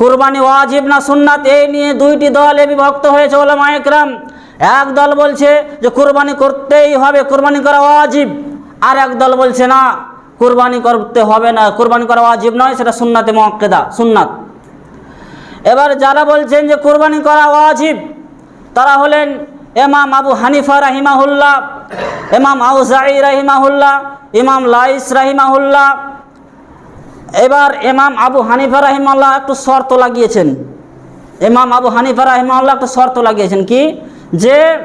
কুরবানি ওয়াজিব না সুন্নাত, এই নিয়ে দুইটি দলে বিভক্ত হয়েছে ওলামা একরাম। এক দল বলছে যে কুরবানি করতেই হবে, কুরবানি করা ওয়াজিব। আর এক দল বলছে না, কুরবানি করতে হবে না, কুরবানি করা ওয়াজিব নয়, সেটা সুন্নাতে মক্কেদা সুন্নাত। এবার যারা বলছেন যে কুরবানি করা ওয়াজিব, তারা হলেন এমাম আবু হানিফা রাহিমাহুল্লাহ এমাম আউজাই রাহিমাহুল্লাহ, ইমাম লাইস রাহিমাহুল্লাহ এবার এমাম আবু হানিফা রাহিমাল্লাহ একটু শর্ত লাগিয়েছেন। এমাম আবু হানিফা রাহিমাল্লাহ একটু শর্ত লাগিয়েছেন কি? যে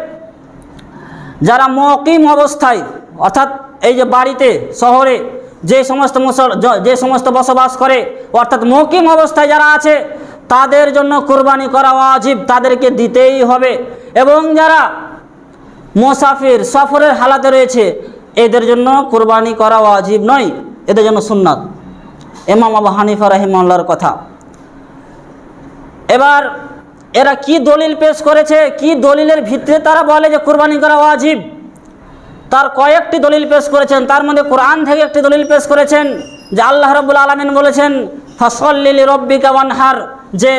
যারা মকিম অবস্থায়, অর্থাৎ এই যে বাড়িতে, শহরে যে সমস্ত মুসল যে সমস্ত বসবাস করে, অর্থাৎ মকিম অবস্থায় যারা আছে, তাদের জন্য কোরবানি করা ওয়াজিব তাদেরকে দিতেই হবে। এবং যারা মোসাফির সফরের হালাতে রয়েছে, এদের জন্য কোরবানি করা ওয়াজিব নয়, এদের জন্য সুন্নাত। এমাম আবু হানিফা রাহিমাল্লাহর কথা। এবার এরা কি দলিল পেশ করেছে, কি দলিলের ভিত্তিতে তারা বলে যে কুরবানি করা ওয়াজিব? তার কয়েকটি দলিল পেশ করেছেন, তার মধ্যে কোরআন থেকে একটি দলিল পেশ করেছেন, যে আল্লাহ রব্বুল আলমিন বলেছেন ফসল্লিলি রব্বিকা ওয়ানহার যে,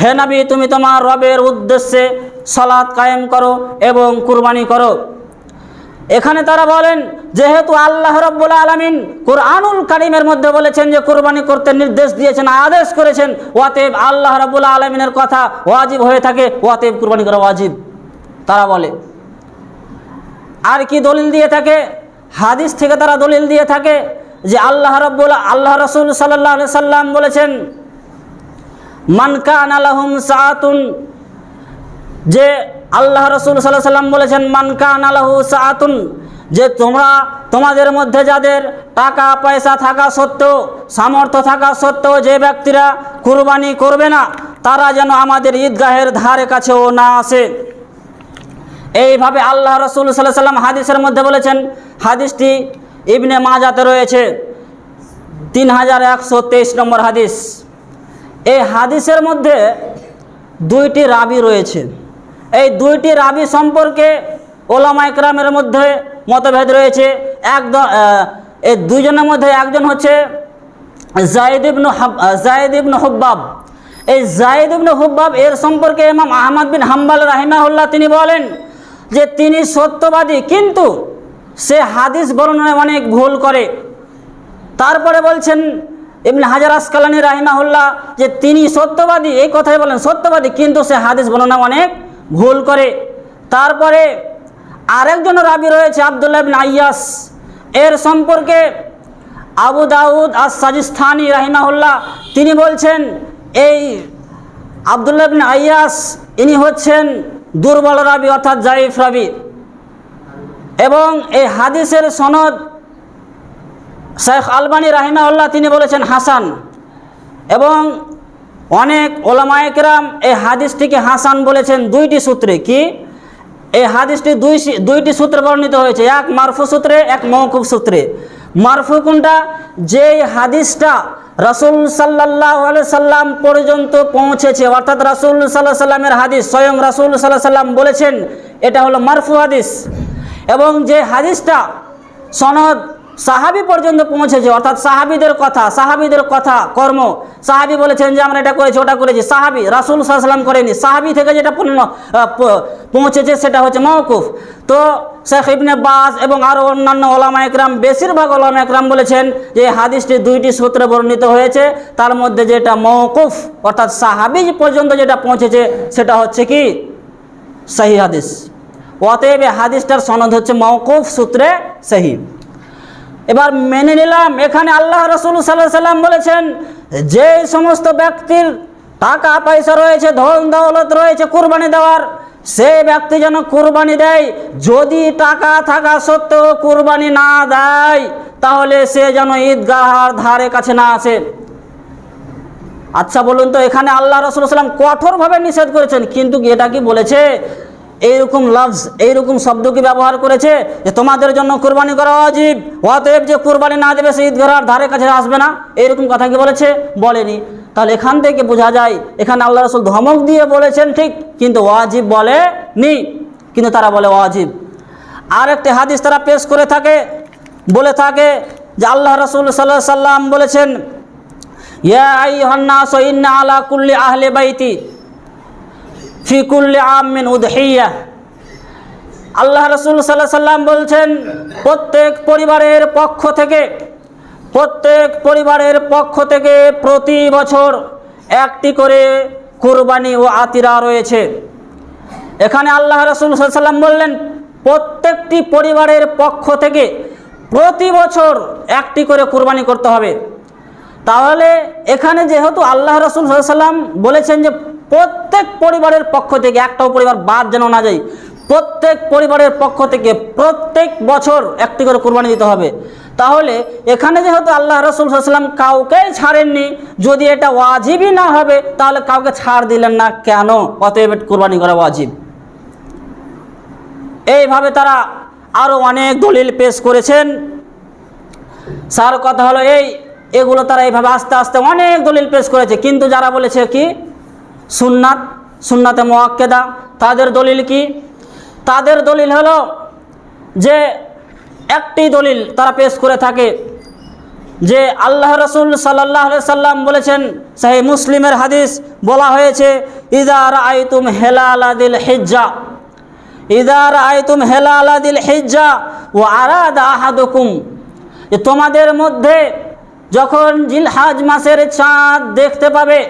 হে নবী, তুমি তোমার রবের উদ্দেশ্যে সলাৎ কায়েম করো এবং কুরবানি করো। এখানে তারা বলেন, যেহেতু আল্লাহ রব্বুল আলমিন কোরআনুল কারিমের মধ্যে বলেছেন যে কোরবানি করতে নির্দেশ দিয়েছেন, আদেশ করেছেন ওয়াতেব আল্লাহ রব্বুল আলমিনের কথা ওয়াজিব হয়ে থাকে ওয়াতেব কুরবানি করা ওয়াজিব। তারা বলে, আর কি দলিল দিয়ে থাকে? হাদিস থেকে তারা দলিল দিয়ে থাকে যে আল্লাহ রব্বুল, আল্লাহ রসুল সাল্লাহ সাল্লাম বলেছেন মানকান আলাহুম সাআতুন যে আল্লাহ রসুল সাল্লাহ সাল্লাম বলেছেন মানকান আলাহু সাহাতুন যে তোমরা, তোমাদের মধ্যে যাদের টাকা, পয়সা থাকা সত্ত্বেও, সামর্থ্য থাকা সত্ত্বেও যে ব্যক্তিরা কুরবানি করবে না, তারা যেন আমাদের ঈদগাহের ধারে কাছেও না আসে। এইভাবে আল্লাহ রসুল সাল্লাহ সাল্লাম হাদিসের মধ্যে বলেছেন, হাদিসটি ইবনে মাজাতে রয়েছে, তিন হাজার একশো তেইশ নম্বর হাদিস। এই হাদিসের মধ্যে দুইটি রাবি রয়েছে। এই দুইটি রাবি সম্পর্কে ওলামা একরামের মধ্যে মতভেদ রয়েছে। এক দ- আহ, এই দুইজনের মধ্যে একজন হচ্ছে জায়দ ইবনু হাব জায়দ ইবনু হুব্বাব। এই জায়দ ইবনু হুব্বাব এর সম্পর্কে ইমাম আহমদ বিন হাম্বাল রাহিমাহুল্লাহ তিনি বলেন যে তিনি সত্যবাদী কিন্তু সে হাদিস বর্ণনায় অনেক ভুল করে। তারপরে বলছেন ইবনে হাজার আসকালানি রাহিমাহুল্লাহ যে তিনি সত্যবাদী এই কথাই বলেন সত্যবাদী কিন্তু সে হাদিস বর্ণনা অনেক ভুল করে। তারপরে আরেকজন রাবি রয়েছে, আবদুল্লাহ ইবনে আইয়াস। এর সম্পর্কে আবু দাউদ আর সাজিস্তানি রাহিমাহুল্লাহ, তিনি বলছেন, এই আবদুল্লাহ আইয়াস, ইনি হচ্ছেন দুর্বল রাবি, অর্থাৎ জাইফ রাবি। এবং এই হাদিসের সনদ শেখ আলবানী রাহিমাউল্লাহ তিনি বলেছেন, হাসান। এবং অনেক ওলামায়করাম এই হাদিসটিকে হাসান বলেছেন দুইটি সূত্রে, কি? এই হাদিসটি দুই দুইটি সূত্রে বর্ণিত হয়েছে, এক মারফু সূত্রে, এক মৌকুব সূত্রে। মারফু কোনটা? যে হাদিসটা রাসুল সাল্লাহ সাল্লাম পর্যন্ত পৌঁছেছে, অর্থাৎ রাসুল সাল্লাহ সাল্লামের হাদিস, স্বয়ং রাসুল সাল্লাহ সাল্লাম বলেছেন, এটা হলো মারফু হাদিস। এবং যে হাদিসটা সনদ সাহাবি পর্যন্ত পৌঁছেছে, অর্থাৎ সাহাবিদের কথা সাহাবিদের কথা, কর্ম। সাহাবি বলেছেন যে, আমরা এটা করেছি, ওটা করেছি। সাহাবি, রাসুল সাল্লাম করেনি সাহাবি থেকে যেটা পূর্ণ পৌঁছেছে, সেটা হচ্ছে মৌকুফ তো শেখ ইবনে বাস এবং আরও অন্যান্য ওলামা একরাম, বেশিরভাগ ওলামা একরাম বলেছেন যে হাদিসটি দুইটি সূত্রে বর্ণিত হয়েছে। তার মধ্যে যেটা মৌকুফ অর্থাৎ সাহাবি পর্যন্ত যেটা পৌঁছেছে, সেটা হচ্ছে কি? সাহি হাদিস। অতএব হাদিসটার সনদ হচ্ছে মৌকুফ সূত্রে সহি এবার মেনে নিলাম, এখানে আল্লাহ রসুল সাল্লাহ সাল্লাম বলেছেন, যে সমস্ত ব্যক্তির টাকা পয়সা রয়েছে, ধন দৌলত রয়েছে কুরবানি দেওয়ার, সে ব্যক্তি যেন কুরবানি দেয়। যদি টাকা থাকা সত্ত্বেও কুরবানি না দেয়, তাহলে সে যেন ঈদগাহার ধারে কাছে না আসে। আচ্ছা বলুন তো, এখানে আল্লাহ রসুল সাল্লাম কঠোরভাবে নিষেধ করেছেন, কিন্তু এটা কি বলেছে? এইরকম লফজ এইরকম শব্দ কি ব্যবহার করেছে যে তোমাদের জন্য কোরবানি করা অজীব? অতএব যে কোরবানি না দেবে সে ঈদগাহার ধারে কাছে আসবে না। এইরকম কথা কি বলেছে? বলেনি। তাহলে এখান থেকে বোঝা যায়, এখানে আল্লাহ রসুল ধমক দিয়ে বলেছেন ঠিক, কিন্তু ওয়াজিব বলে নি কিন্তু তারা বলে ওয়াজিব আর একটি হাদিস তারা পেশ করে থাকে, বলে থাকে যে আল্লাহ রসুল সাল্লাহ সাল্লাম বলেছেন, ইয়া আইয়ুহান্নাস ইন্না আলা কুল্লি আহলি বাইতি। ফি কুল্লি আমিন উদহিয়া। আল্লাহ রসুল সাল্লাহ সাল্লাম বলছেন, প্রত্যেক পরিবারের পক্ষ থেকে, প্রত্যেক পরিবারের পক্ষ থেকে প্রতি বছর একটি করে কুরবানি ও আতিরা রয়েছে। এখানে আল্লাহ রসুল সাল্লাম বললেন, প্রত্যেকটি পরিবারের পক্ষ থেকে প্রতি বছর একটি করে কুরবানি করতে হবে। তাহলে এখানে যেহেতু আল্লাহ রসুল সাল্লাম বলেছেন যে প্রত্যেক পরিবারের পক্ষ থেকে, একটাও পরিবার বাদ যেন না যায়, প্রত্যেক পরিবারের পক্ষ থেকে প্রত্যেক বছর একটি করে কোরবানি দিতে হবে। তাহলে এখানে যেহেতু আল্লাহ রসুল সাল্লাম কাউকেই ছাড়েননি, যদি এটা ওয়াজিবই না হবে, তাহলে কাউকে ছাড় দিলেন না কেন? অতএব কোরবানি করা ওয়াজিব। এইভাবে তারা আরও অনেক দলিল পেশ করেছেন। স্যার কথা হলো এই, এগুলো তারা এইভাবে আস্তে আস্তে অনেক দলিল পেশ করেছে। কিন্তু যারা বলেছে কি সুন্নাত, সুন্নাতে মোয়াক্কেদা তাদের দলিল কি? তাদের দলিল হলো যে একটি দলিল তারা পেশ করে থাকে যে আল্লাহ রসুল সাল্লাহ সাল্লাম বলেছেন সাহি মুসলিমের হাদিস বলা হয়েছে ইদার আইতুম হেলাল আদিল হিজ্জা। ইদার আইতুম হেলাল আদিল হিজ্জা ও আরাদ আহাদুকুম। তোমাদের মধ্যে যখন জিলহাজ মাসের চাঁদ দেখতে পাবে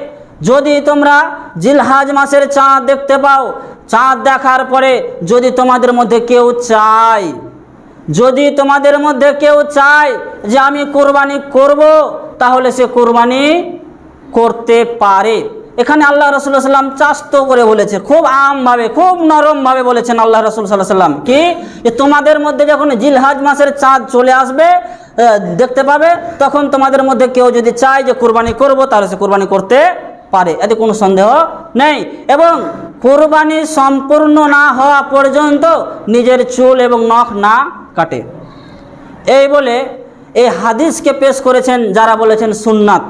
যদি তোমরা জিলহাজ মাসের চাঁদ দেখতে পাও, চাঁদ দেখার পরে যদি তোমাদের মধ্যে কেউ চায়, যদি তোমাদের মধ্যে কেউ চায় যে আমি কোরবানি করব, তাহলে সে কোরবানি করতে পারে। এখানে আল্লাহ রসুল সাল্লাম চাস্ত করে বলেছে, খুব আমভাবে, খুব নরমভাবে বলেছেন আল্লাহ রসুল সাল্লাহ সাল্লাম কি? যে তোমাদের মধ্যে যখন জিলহাজ মাসের চাঁদ চলে আসবে দেখতে পাবে, তখন তোমাদের মধ্যে কেউ যদি চায় যে কোরবানি করব, তাহলে সে কোরবানি করতে পারে, এতে কোনো সন্দেহ নেই। এবং কোরবানি সম্পূর্ণ না হওয়া পর্যন্ত নিজের চুল এবং নখ না কাটে। এই বলে এই হাদিসকে পেশ করেছেন যারা বলেছেন সুন্নাত।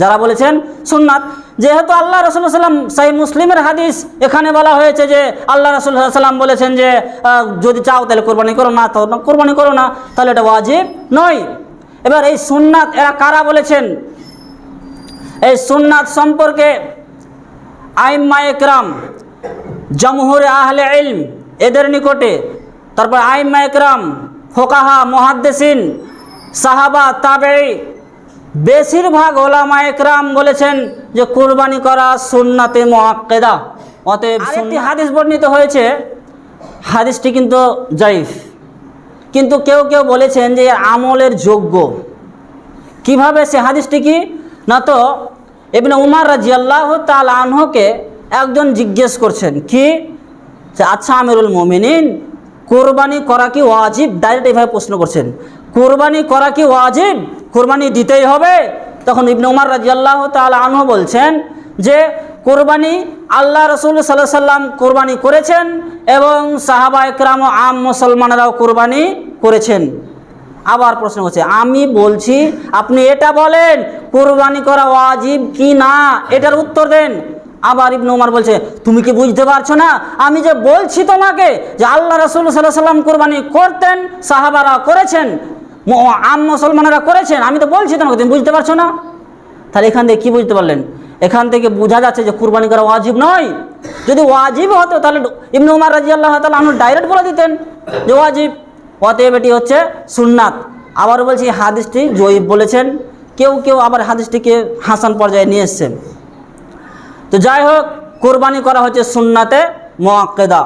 যারা বলেছেন সুন্নাত, যেহেতু আল্লাহ রসুল্লাহ সাল্লাম সাই মুসলিমের হাদিস এখানে বলা হয়েছে যে আল্লাহ রসুল্লাহ সাল্লাম বলেছেন যে যদি চাও তাহলে কোরবানি করো, না কোরবানি করো না, তাহলে এটা ওয়াজিব নয়। এবার এই সুন্নাত এরা কারা বলেছেন? এই সুন্নাত সম্পর্কে আইম্মা একরাম জমহুরে আহলে ইলম এদের নিকটে তারপর আইম্মা একরাম ফোকাহা মহাদ্দেসিন সাহাবা তাবেই বেশিরভাগ ওলামা একরাম বলেছেন যে কুরবানি করা সুন্নাতে মোয়াক্কেদা অতএব আরেকটি হাদিস বর্ণিত হয়েছে। হাদিসটি কিন্তু জাইফ কিন্তু কেউ কেউ বলেছেন যে আমলের যোগ্য। কীভাবে সে হাদিসটি কি? না তো? এমনি উমার রাজি আল্লাহ তাল আনহকে একজন জিজ্ঞেস করছেন, কি? আচ্ছা আমিরুল মোমিনিন, কোরবানি করা কি ওয়াজিব? ডাইরেক্ট এইভাবে প্রশ্ন করছেন, কোরবানি করা কি ওয়াজিব? কোরবানি দিতেই হবে? তখন ইবনে উমার রাজি আল্লাহ তাল আনহ বলছেন যে, কোরবানি আল্লাহ রসুল সাল্লাহ সাল্লাম কোরবানি করেছেন এবং সাহাবা একরাম ও আম মুসলমানেরাও কোরবানি করেছেন। আবার প্রশ্ন হচ্ছে আমি বলছি, আপনি এটা বলেন কোরবানি করা ওয়াজিব কি না? এটার উত্তর দেন। আবার ইবনু উমার বলছে, তুমি কি বুঝতে পারছ না? আমি যে বলছি তোমাকে যে আল্লাহ রসুল সাল্লাহ সাল্লাম কোরবানি করতেন, সাহাবারা করেছেন আম মুসলমানেরা করেছেন, আমি তো বলছি তোমাকে, তুমি বুঝতে পারছ না? তাহলে এখান থেকে কী বুঝতে পারলেন? এখান থেকে বোঝা যাচ্ছে যে কুরবানি করা ওয়াজিব নয়। যদি ওয়াজিব হতো, তাহলে ইবনু উমার রাজি আল্লাহ তাহলে আমরা ডাইরেক্ট বলে দিতেন যে ওয়াজিব। অতএব এটি হচ্ছে সুন্নাত। আবার বলছি হাদিসটি জয়ীব বলেছেন। কেউ কেউ আবার হাদিসটিকে হাসান পর্যায়ে নিয়ে এসছে। তো যাই হোক, কোরবানি করা হচ্ছে সুন্নাতে মোয়াক্কেদা